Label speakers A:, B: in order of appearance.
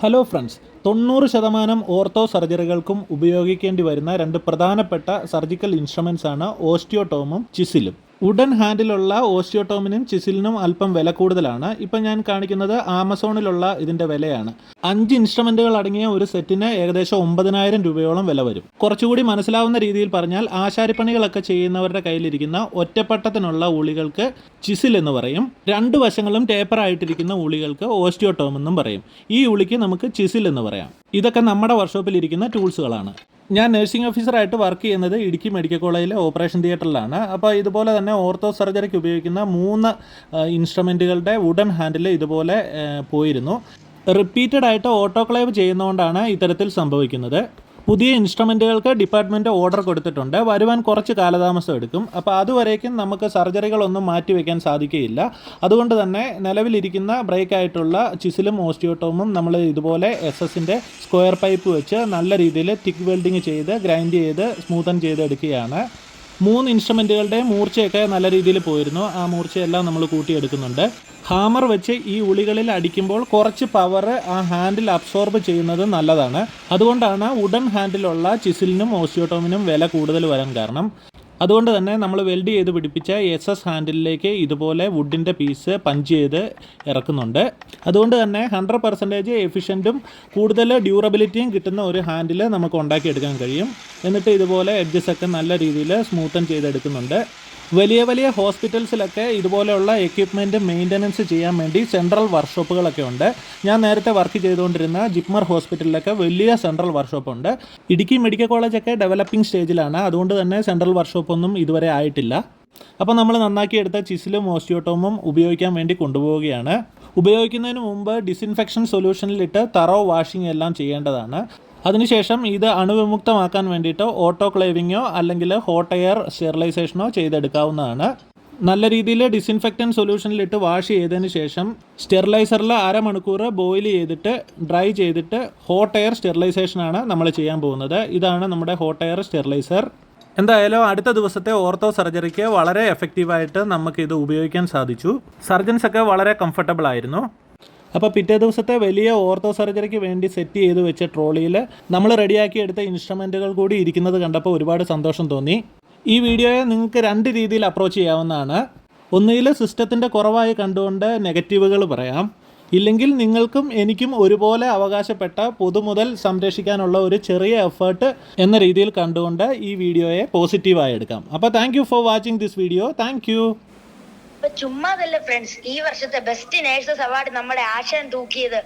A: Hello friends തൊണ്ണൂറ് ശതമാനം ortho സർജറികൾക്കും ഉപയോഗിക്കേണ്ടി വരുന്ന രണ്ട് പ്രധാനപ്പെട്ട സർജിക്കൽ ഇൻസ്ട്രുമെൻസ് ആണ് ഓസ്റ്റിയോട്ടോമും ചിസിലും. ഉഡൻ ഹാൻഡിലുള്ള ഓസ്റ്റിയോട്ടോമിനും ചിസിലിനും അല്പം വില കൂടുതലാണ്. ഇപ്പം ഞാൻ കാണിക്കുന്നത് ആമസോണിലുള്ള ഇതിന്റെ വിലയാണ്. അഞ്ച് ഇൻസ്ട്രുമെന്റുകൾ അടങ്ങിയ ഒരു സെറ്റിന് ഏകദേശം ഒമ്പതിനായിരം രൂപയോളം വില വരും. കുറച്ചുകൂടി മനസ്സിലാവുന്ന രീതിയിൽ പറഞ്ഞാൽ ആശാരിപ്പണികളൊക്കെ ചെയ്യുന്നവരുടെ കയ്യിലിരിക്കുന്ന ഒറ്റപ്പട്ടത്തിനുള്ള ഉളികൾക്ക് ചിസിൽ എന്ന് പറയും. രണ്ട് വശങ്ങളും ടേപ്പർ ആയിട്ടിരിക്കുന്ന ഉളികൾക്ക് ഓസ്റ്റിയോട്ടോം എന്നും പറയും. ഈ ഉളിക്ക് നമുക്ക് ചിസിൽ എന്ന് പറയാം ഇതൊക്കെ നമ്മുടെ വർക്ക്ഷോപ്പിൽ ഇരിക്കുന്ന ടൂൾസുകളാണ് ഞാൻ നഴ്സിംഗ് ഓഫീസറായിട്ട് വർക്ക് ചെയ്യുന്നത് ഇടുക്കി മെഡിക്കൽ കോളേജിലെ ഓപ്പറേഷൻ തിയേറ്ററിലാണ് അപ്പോൾ ഇതുപോലെ തന്നെ ഓർത്തോ സർജറിക്ക് ഉപയോഗിക്കുന്ന മൂന്ന് ഇൻസ്ട്രുമെന്റുകളുടെ വുഡൻ ഹാൻഡിൽ ഇതുപോലെ പോയിരുന്നു. റിപ്പീറ്റഡ് ആയിട്ട് ഓട്ടോക്ലേവ് ചെയ്യുന്നതുകൊണ്ടാണ് ഇത്തരത്തിൽ സംഭവിക്കുന്നത്. പുതിയ ഇൻസ്ട്രുമെന്റുകൾക്ക് ഡിപ്പാർട്ട്മെന്റ് ഓർഡർ കൊടുത്തിട്ടുണ്ട്. വരുവാൻ കുറച്ച് കാലതാമസം എടുക്കും. അപ്പോൾ അതുവരേക്കും നമുക്ക് സർജറികളൊന്നും മാറ്റിവെക്കാൻ സാധിക്കുകയില്ല. അതുകൊണ്ട് തന്നെ നിലവിലിരിക്കുന്ന ബ്രേക്ക് ആയിട്ടുള്ള ചിസിലും ഓസ്റ്റിയോട്ടോമും നമ്മൾ ഇതുപോലെ എസ് എസിന്റെ സ്ക്വയർ പൈപ്പ് വെച്ച് നല്ല രീതിയിൽ തിക്ക് വെൽഡിങ് ചെയ്ത് ഗ്രൈൻഡ് ചെയ്ത് സ്മൂത്തൻ ചെയ്ത് എടുക്കുകയാണ് മൂന്ന് ഇൻസ്ട്രുമെന്റുകളുടെ മൂർച്ചയൊക്കെ നല്ല രീതിയിൽ പോയിരുന്നു. ആ മൂർച്ചയെല്ലാം നമ്മൾ കൂട്ടിയെടുക്കുന്നുണ്ട്. ഹാമർ വെച്ച് ഈ ഉളികളിൽ അടിക്കുമ്പോൾ കുറച്ച് പവർ ആ ഹാൻഡിൽ അബ്സോർബ് ചെയ്യുന്നത് നല്ലതാണ്. അതുകൊണ്ടാണ് ഉടൻ ഹാൻഡിലുള്ള ചിസിലിനും ഓസിയോട്ടോമിനും വില കൂടുതൽ വരാൻ കാരണം. അതുകൊണ്ട് തന്നെ നമ്മൾ വെൽഡ് ചെയ്ത് പിടിപ്പിച്ച എസ് എസ് ഹാൻഡിലേക്ക് ഇതുപോലെ വുഡിന്റെ പീസ് പഞ്ച് ചെയ്ത് ഇറക്കുന്നുണ്ട്. അതുകൊണ്ട് തന്നെ ഹൺഡ്രഡ് പെർസെന്റേജ് എഫിഷ്യന്റും കൂടുതൽ ഡ്യൂറബിലിറ്റിയും കിട്ടുന്ന ഒരു ഹാൻഡിൽ നമുക്ക് ഉണ്ടാക്കിയെടുക്കാൻ കഴിയും. എന്നിട്ട് ഇതുപോലെ എഡ്ജസ് ഒക്കെ നല്ല രീതിയിൽ സ്മൂത്തൻ ചെയ്തെടുക്കുന്നുണ്ട്. വലിയ വലിയ ഹോസ്പിറ്റൽസിലൊക്കെ ഇതുപോലെയുള്ള എക്യുപ്മെന്റ് മെയിന്റനൻസ് ചെയ്യാൻ വേണ്ടി സെൻട്രൽ വർക്ക്ഷോപ്പുകളൊക്കെ ഉണ്ട്. ഞാൻ നേരത്തെ വർക്ക് ചെയ്തുകൊണ്ടിരുന്ന ജിപ്മർ ഹോസ്പിറ്റലിലൊക്കെ വലിയ സെൻട്രൽ വർക്ക്ഷോപ്പ് ഉണ്ട്. ഇടുക്കി മെഡിക്കൽ കോളേജൊക്കെ ഡെവലപ്പിംഗ് സ്റ്റേജിലാണ് അതുകൊണ്ട് തന്നെ സെൻട്രൽ വർക്ക്ഷോപ്പൊന്നും ഇതുവരെ ആയിട്ടില്ല. അപ്പോൾ നമ്മൾ നന്നാക്കിയെടുത്ത ചിസിലും ഓസ്റ്റിയോട്ടോമും ഉപയോഗിക്കാൻ വേണ്ടി കൊണ്ടുപോവുകയാണ്. ഉപയോഗിക്കുന്നതിന് മുമ്പ് ഡിസിൻഫെക്ഷൻ സൊല്യൂഷനിലിട്ട് തറോ വാഷിംഗ് എല്ലാം ചെയ്യേണ്ടതാണ്. അതിനുശേഷം ഇത് അണുവിമുക്തമാക്കാൻ വേണ്ടിയിട്ട് ഓട്ടോക്ലേവിങ്ങോ അല്ലെങ്കിൽ ഹോട്ട് എയർ സ്റ്റെറിലൈസേഷനോ ചെയ്തെടുക്കാവുന്നതാണ്. നല്ല രീതിയിൽ ഡിസിൻഫെക്റ്റൻ സൊല്യൂഷനിലിട്ട് വാഷ് ചെയ്തതിന് ശേഷം സ്റ്റെറിലൈസറിൽ അരമണിക്കൂർ ബോയിൽ ചെയ്തിട്ട് ഡ്രൈ ചെയ്തിട്ട് ഹോട്ട് എയർ സ്റ്റെറിലൈസേഷനാണ് നമ്മൾ ചെയ്യാൻ പോകുന്നത്. ഇതാണ് നമ്മുടെ ഹോട്ട് എയർ സ്റ്റെറിലൈസർ. എന്തായാലും അടുത്ത ദിവസത്തെ ഓർത്തോ സർജറിക്ക് വളരെ എഫക്റ്റീവായിട്ട് നമുക്ക് ഇത് ഉപയോഗിക്കാൻ സാധിച്ചു. സർജൻസൊക്കെ വളരെ കംഫർട്ടബിൾ ആയിരുന്നു. അപ്പോൾ പിറ്റേ ദിവസത്തെ വലിയ ഓർത്തോ സർജറിക്ക് വേണ്ടി സെറ്റ് ചെയ്ത് വെച്ച ട്രോളിയിൽ നമ്മൾ റെഡിയാക്കി എടുത്ത ഇൻസ്ട്രുമെന്റുകൾ കൂടി ഇരിക്കുന്നത് കണ്ടപ്പോൾ ഒരുപാട് സന്തോഷം തോന്നി. ഈ വീഡിയോയെ നിങ്ങൾക്ക് രണ്ട് രീതിയിൽ അപ്രോച്ച് ചെയ്യാവുന്നതാണ്. ഒന്നുകിൽ സിസ്റ്റത്തിന്റെ കുറവായി കണ്ടുകൊണ്ട് നെഗറ്റീവുകൾ പറയാം. ഇല്ലെങ്കിൽ നിങ്ങൾക്കും എനിക്കും ഒരുപോലെ അവകാശപ്പെട്ട പൊതുമുതൽ സംരക്ഷിക്കാനുള്ള ഒരു ചെറിയ എഫേർട്ട് എന്ന രീതിയിൽ കണ്ടുകൊണ്ട് ഈ വീഡിയോയെ പോസിറ്റീവായി എടുക്കാം. അപ്പോൾ thank for watching this video thank
B: ഇപ്പൊ ചുമ്മാതല്ല ഫ്രണ്ട്സ് ഈ വർഷത്തെ ബെസ്റ്റ് നേഴ്സസ് അവാർഡ് നമ്മുടെ ആശാൻ തൂക്കിയത്.